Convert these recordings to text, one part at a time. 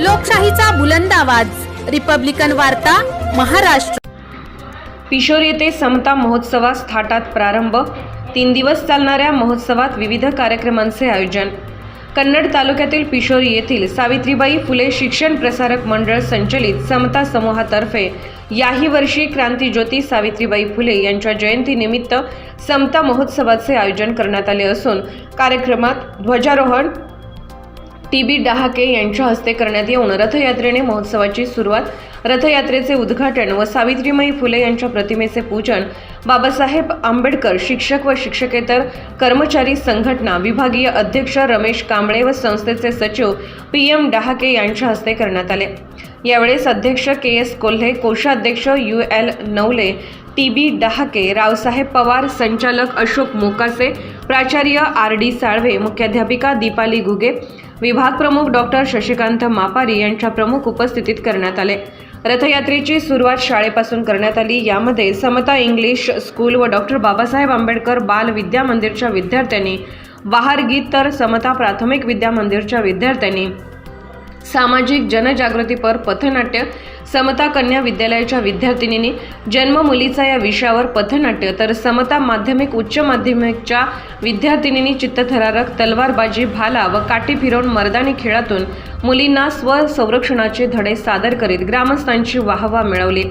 लोकशाहीचा बुलंद आवाज. रिपब्लिकन वार्ता महाराष्ट्र. पिशोर येथे समता महोत्सवास थाटात प्रारंभ. तीन दिवस चालणाऱ्या महोत्सवात विविध कार्यक्रमांचे आयोजन. कन्नड तालुक्यातील पिशोरी येथील सावित्रीबाई फुले शिक्षण प्रसारक मंडळ संचलित समता समूहातर्फे याही वर्षी क्रांतीज्योती सावित्रीबाई फुले यांच्या जयंतीनिमित्त समता महोत्सवाचे आयोजन करण्यात आले असून कार्यक्रमात ध्वजारोहण टी बी डहाके यांच्या हस्ते करण्यात येऊन रथयात्रेने महोत्सवाची सुरुवात रथयात्रेचे उद्घाटन व सावित्रीमाई फुले यांच्या प्रतिमेचे पूजन बाबासाहेब आंबेडकर शिक्षक व शिक्षकेतर कर्मचारी संघटना विभागीय अध्यक्ष रमेश कांबळे व संस्थेचे सचिव पी एम डहाके यांच्या हस्ते करण्यात आले. यावेळेस अध्यक्ष के एस कोल्हे कोषाध्यक्ष U L Navale T B Dahake Raosaheb Pawar संचालक अशोक मोकासे प्राचार्य आर डी साळवे मुख्याध्यापिका दीपाली घुगे विभाग प्रमुख डॉक्टर शशिकांत मापारी यांच्या प्रमुख उपस्थितीत करण्यात आले. रथयात्रेची सुरुवात शाळेपासून करण्यात आली. यामध्ये समता इंग्लिश स्कूल व डॉक्टर बाबासाहेब आंबेडकर बाल विद्या मंदिरच्या विद्यार्थ्यांनी बहार गीत तर समता प्राथमिक विद्या मंदिरच्या विद्यार्थ्यांनी सामाजिक जनजागृतीपर पथनाट्य समता कन्या विद्यालयाच्या विद्यार्थिनींनी जन्म मुलीचा या विषयावर पथनाट्य तर समता माध्यमिक उच्च माध्यमिकच्या विद्यार्थिनींनी चित्तथरारक तलवारबाजी भाला व काठी फिरवून मर्दानी खेळातून मुलींना स्वसंरक्षणाचे धडे सादर करीत ग्रामस्थांची वाहवा मिळवली.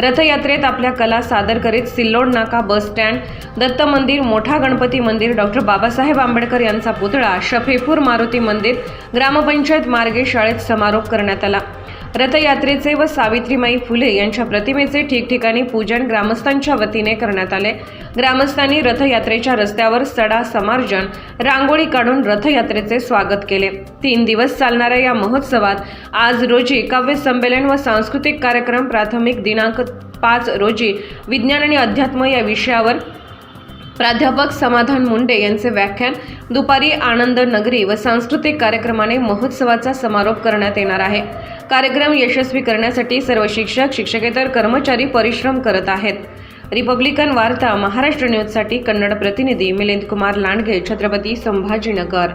रथयात्रेत आपल्या कला सादर करीत सिल्लोड नाका बस स्टँड दत्त मंदिर मोठा गणपती मंदिर डॉक्टर बाबासाहेब आंबेडकर यांचा पुतळा शफेपूर मारुती मंदिर ग्रामपंचायत मार्गे शाळेत समारोप करण्यात आला. रथयात्रेचे व सावित्रीमाई फुले यांच्या प्रतिमेचे ठिकठिकाणी पूजन ग्रामस्थांच्या वतीने करण्यात आले. ग्रामस्थांनी रथयात्रेच्या रस्त्यावर सडा समार्जन रांगोळी काढून रथयात्रेचे स्वागत केले. तीन दिवस चालणाऱ्या या महोत्सवात आज रोजी काव्य संमेलन व सांस्कृतिक कार्यक्रम प्राथमिक दिनांक पाच रोजी विज्ञान आणि अध्यात्म या विषयावर प्राध्यापक समाधान मुंडे यांचे व्याख्यान दुपारी आनंद नगरी व सांस्कृतिक कार्यक्रमाने महोत्सवाचा समारोप करण्यात येणार आहे. कार्यक्रम यशस्वी करण्यासाठी सर्व शिक्षक शिक्षकेतर कर्मचारी परिश्रम करत आहेत. रिपब्लिकन वार्ता महाराष्ट्र न्यूजसाठी कन्नड प्रतिनिधी मिलिंद कुमार लांडगे छत्रपती संभाजीनगर.